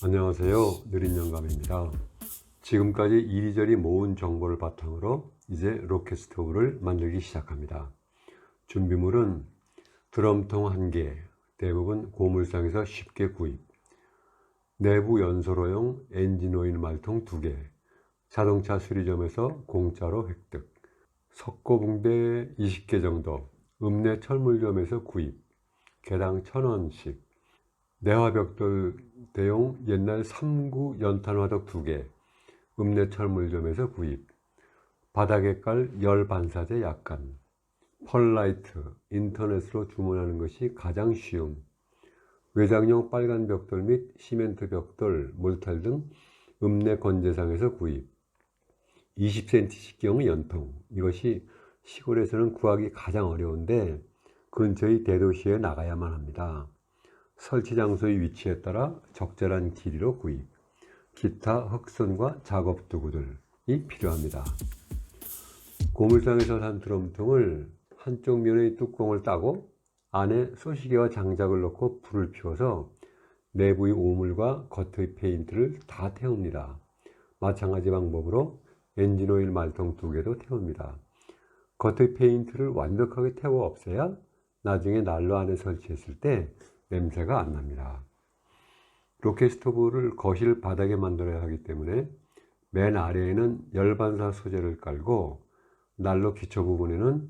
안녕하세요. 느린 영감입니다. 지금까지 이리저리 모은 정보를 바탕으로 이제 로켓 스토브를 만들기 시작합니다. 준비물은 드럼통 1개, 대부분 고물상에서 쉽게 구입, 내부 연소로용 엔진 오일 말통 2개, 자동차 수리점에서 공짜로 획득, 석고붕대 20개 정도, 읍내 철물점에서 구입, 개당 1000원씩, 내화벽돌 대용 옛날 3구 연탄화덕 2개, 읍내 철 물점에서 구입, 바닥에 깔 열 반사제 약간, 펄라이트, 인터넷으로 주문하는 것이 가장 쉬움, 외장용 빨간 벽돌 및 시멘트 벽돌, 몰탈 등 읍내 건재상에서 구입, 20cm씩경의 연통, 이것이 시골에서는 구하기 가장 어려운데 근처의 대도시에 나가야만 합니다. 설치 장소의 위치에 따라 적절한 길이로 구입, 기타 흑선과 작업 도구들이 필요합니다. 고물상에서 산 드럼통을 한쪽 면의 뚜껑을 따고 안에 소시계와 장작을 넣고 불을 피워서 내부의 오물과 겉의 페인트를 다 태웁니다. 마찬가지 방법으로 엔진오일 말통 두 개도 태웁니다. 겉의 페인트를 완벽하게 태워 없애야 나중에 난로 안에 설치했을 때 냄새가 안 납니다. 로켓 스토브를 거실 바닥에 만들어야 하기 때문에 맨 아래에는 열반사 소재를 깔고 난로 기초 부분에는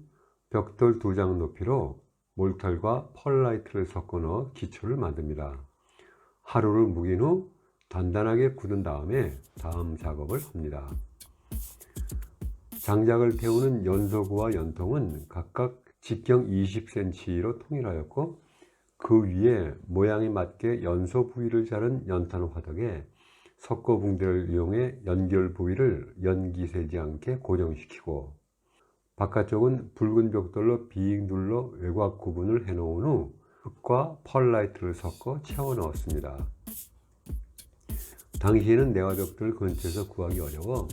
벽돌 두 장 높이로 몰탈과 펄라이트를 섞어 넣어 기초를 만듭니다. 하루를 묵인 후 단단하게 굳은 다음에 다음 작업을 합니다. 장작을 태우는 연소구와 연통은 각각 직경 20cm로 통일하였고 그 위에 모양에 맞게 연소 부위를 자른 연탄 화덕에 석고 붕대를 이용해 연결 부위를 연기 새지 않게 고정시키고 바깥쪽은 붉은 벽돌로 빙 눌러 외곽 구분을 해 놓은 후 흙과 펄라이트를 섞어 채워 넣었습니다. 당시에는 내화벽돌 근처에서 구하기 어려워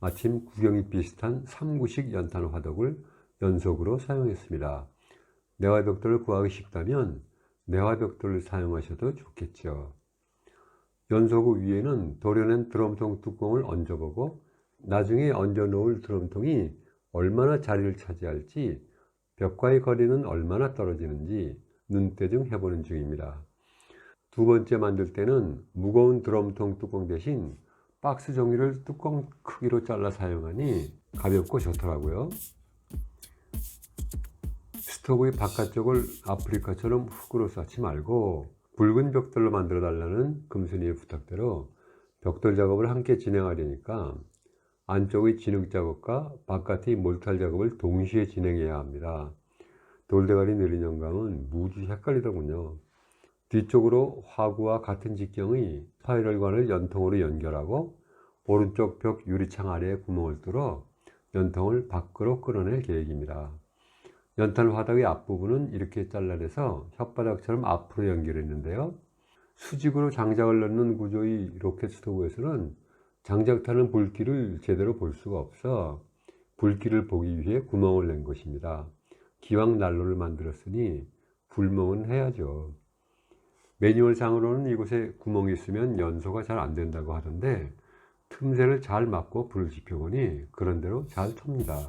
마침 구경이 비슷한 3구식 연탄 화덕을 연속으로 사용했습니다. 내화벽돌을 구하기 쉽다면 내화벽돌을 사용하셔도 좋겠죠. 연소구 위에는 도려낸 드럼통 뚜껑을 얹어보고 나중에 얹어 놓을 드럼통이 얼마나 자리를 차지할지 벽과의 거리는 얼마나 떨어지는지 눈대중 해보는 중입니다. 두 번째 만들 때는 무거운 드럼통 뚜껑 대신 박스 종이를 뚜껑 크기로 잘라 사용하니 가볍고 좋더라고요. 스토브의 바깥쪽을 아프리카처럼 흙으로 쌓지 말고 붉은 벽돌로 만들어 달라는 금순이의 부탁대로 벽돌 작업을 함께 진행하려니까 안쪽의 진흙 작업과 바깥의 몰탈 작업을 동시에 진행해야 합니다. 돌대가리 느린 영감은 무지 헷갈리더군요. 뒤쪽으로 화구와 같은 직경의 스파이럴관을 연통으로 연결하고 오른쪽 벽 유리창 아래에 구멍을 뚫어 연통을 밖으로 끌어낼 계획입니다. 연탄 화덕의 앞부분은 이렇게 잘라내서 혓바닥처럼 앞으로 연결했는데요. 수직으로 장작을 넣는 구조의 로켓 스토브에서는 장작 타는 불길을 제대로 볼 수가 없어 불길을 보기 위해 구멍을 낸 것입니다. 기왕 난로를 만들었으니 불멍은 해야죠. 매뉴얼상으로는 이곳에 구멍이 있으면 연소가 잘 안 된다고 하던데 틈새를 잘 막고 불을 지펴보니 그런대로 잘 텁니다.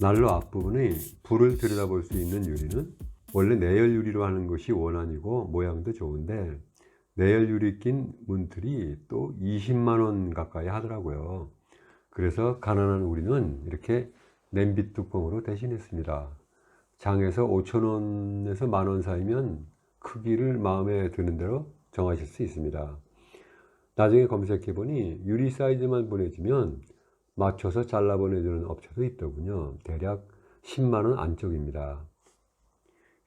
난로 앞부분에 불을 들여다볼 수 있는 유리는 원래 내열 유리로 하는 것이 원안이고 모양도 좋은데 내열 유리 낀 문틀이 또 20만 원 가까이 하더라고요. 그래서 가난한 우리는 이렇게 냄비 뚜껑으로 대신했습니다. 장에서 5천 원에서 만 원 사이면 크기를 마음에 드는 대로 정하실 수 있습니다. 나중에 검색해 보니 유리 사이즈만 보내주면 맞춰서 잘라 보내주는 업체도 있더군요. 대략 10만원 안쪽입니다.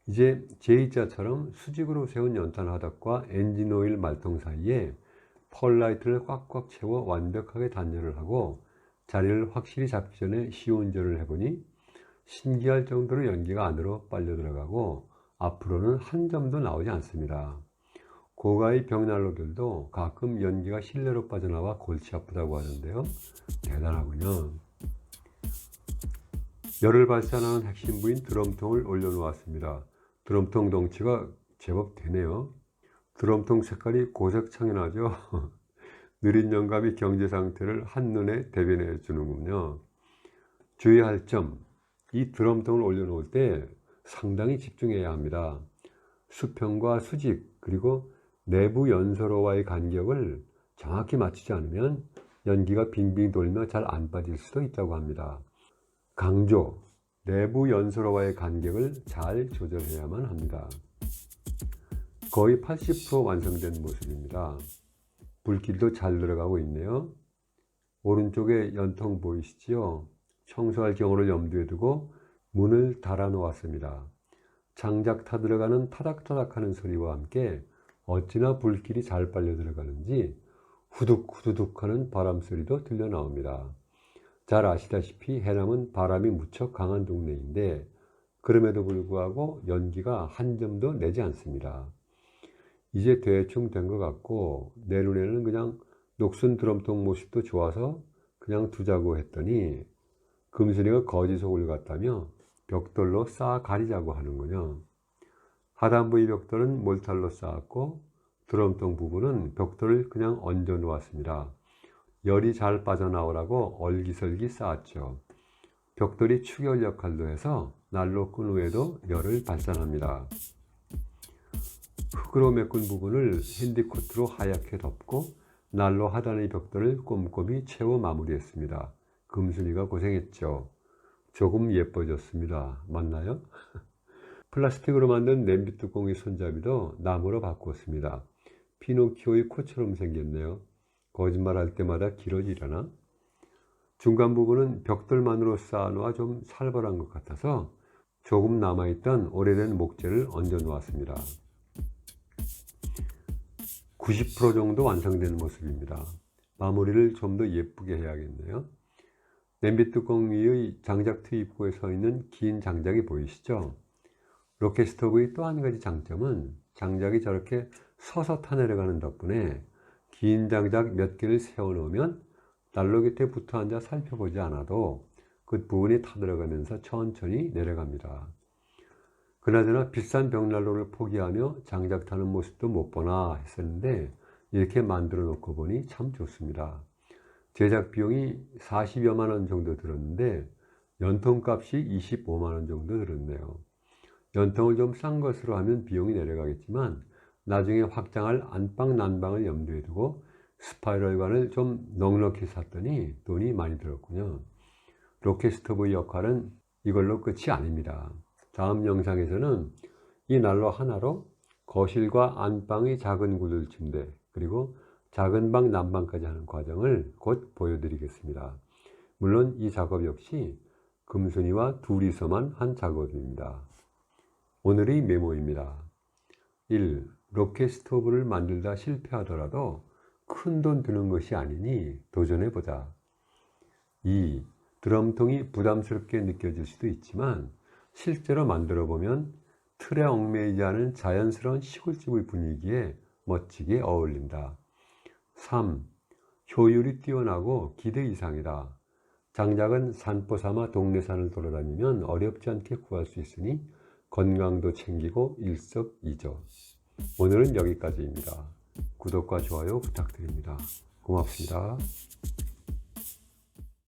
이제 J자처럼 수직으로 세운 연탄 화덕과 엔진 오일 말통 사이에 펄라이트를 꽉꽉 채워 완벽하게 단열을 하고 자리를 확실히 잡기 전에 시운전을 해보니 신기할 정도로 연기가 안으로 빨려 들어가고 앞으로는 한 점도 나오지 않습니다. 고가의 벽난로들도 가끔 연기가 실내로 빠져나와 골치 아프다고 하는데요. 대단하군요. 열을 발산하는 핵심 부인 드럼통을 올려놓았습니다. 드럼통 덩치가 제법 되네요. 드럼통 색깔이 고색 창연하죠. 느린 영감이 경제 상태를 한눈에 대변해 주는군요. 주의할 점, 이 드럼통을 올려놓을 때 상당히 집중해야 합니다. 수평과 수직, 그리고 내부 연소로와의 간격을 정확히 맞추지 않으면 연기가 빙빙 돌며 잘 안 빠질 수도 있다고 합니다. 강조, 내부 연소로와의 간격을 잘 조절해야만 합니다. 거의 80% 완성된 모습입니다. 불길도 잘 들어가고 있네요. 오른쪽에 연통 보이시지요? 청소할 경우를 염두에 두고 문을 달아 놓았습니다. 장작 타 들어가는 타닥타닥 하는 소리와 함께 어찌나 불길이 잘 빨려 들어가는지 후둑 후두둑 하는 바람 소리도 들려 나옵니다. 잘 아시다시피 해남은 바람이 무척 강한 동네인데 그럼에도 불구하고 연기가 한 점도 내지 않습니다. 이제 대충 된 것 같고 내 눈에는 그냥 녹슨 드럼통 모습도 좋아서 그냥 두자고 했더니 금순이가 거지 속을 갔다며 벽돌로 쌓아 가리자고 하는군요. 하단부 의 벽돌은 몰탈로 쌓았고 드럼통 부분은 벽돌을 그냥 얹어 놓았습니다. 열이 잘 빠져나오라고 얼기설기 쌓았죠. 벽돌이 축열 역할도 해서 난로 끈 후에도 열을 발산합니다. 흙으로 메꾼 부분을 핸디코트로 하얗게 덮고 난로 하단의 벽돌을 꼼꼼히 채워 마무리했습니다. 금순이가 고생했죠. 조금 예뻐졌습니다. 맞나요? 플라스틱으로 만든 냄비 뚜껑의 손잡이도 나무로 바꾸었습니다. 피노키오의 코처럼 생겼네요. 거짓말할 때마다 길어지려나? 중간 부분은 벽돌만으로 쌓아놓아 좀 살벌한 것 같아서 조금 남아있던 오래된 목재를 얹어 놓았습니다. 90% 정도 완성된 모습입니다. 마무리를 좀 더 예쁘게 해야겠네요. 냄비 뚜껑 위의 장작 트입구에 서 있는 긴 장작이 보이시죠? 로켓 스토브의 또 한 가지 장점은 장작이 저렇게 서서 타내려가는 덕분에 긴 장작 몇 개를 세워 놓으면 난로 곁에 붙어 앉아 살펴보지 않아도 그 부분이 타들어가면서 천천히 내려갑니다. 그나저나 비싼 벽난로를 포기하며 장작 타는 모습도 못 보나 했었는데 이렇게 만들어 놓고 보니 참 좋습니다. 제작 비용이 40여만 원 정도 들었는데 연통 값이 25만 원 정도 들었네요. 연통을 좀 싼 것으로 하면 비용이 내려가겠지만 나중에 확장할 안방 난방을 염두에 두고 스파이럴관을 좀 넉넉히 샀더니 돈이 많이 들었군요. 로켓 스토브 역할은 이걸로 끝이 아닙니다. 다음 영상에서는 이 난로 하나로 거실과 안방의 작은 구들 침대 그리고 작은 방 난방까지 하는 과정을 곧 보여드리겠습니다. 물론 이 작업 역시 금순이와 둘이서만 한 작업입니다. 오늘의 메모입니다. 1. 로켓 스토브를 만들다 실패하더라도 큰 돈 드는 것이 아니니 도전해보자. 2. 드럼통이 부담스럽게 느껴질 수도 있지만 실제로 만들어 보면 틀에 얽매이지 않은 자연스러운 시골집의 분위기에 멋지게 어울린다. 3. 효율이 뛰어나고 기대 이상이다. 장작은 산보 삼아 동네산을 돌아다니면 어렵지 않게 구할 수 있으니 건강도 챙기고 일석이조. 오늘은 여기까지입니다. 구독과 좋아요 부탁드립니다. 고맙습니다.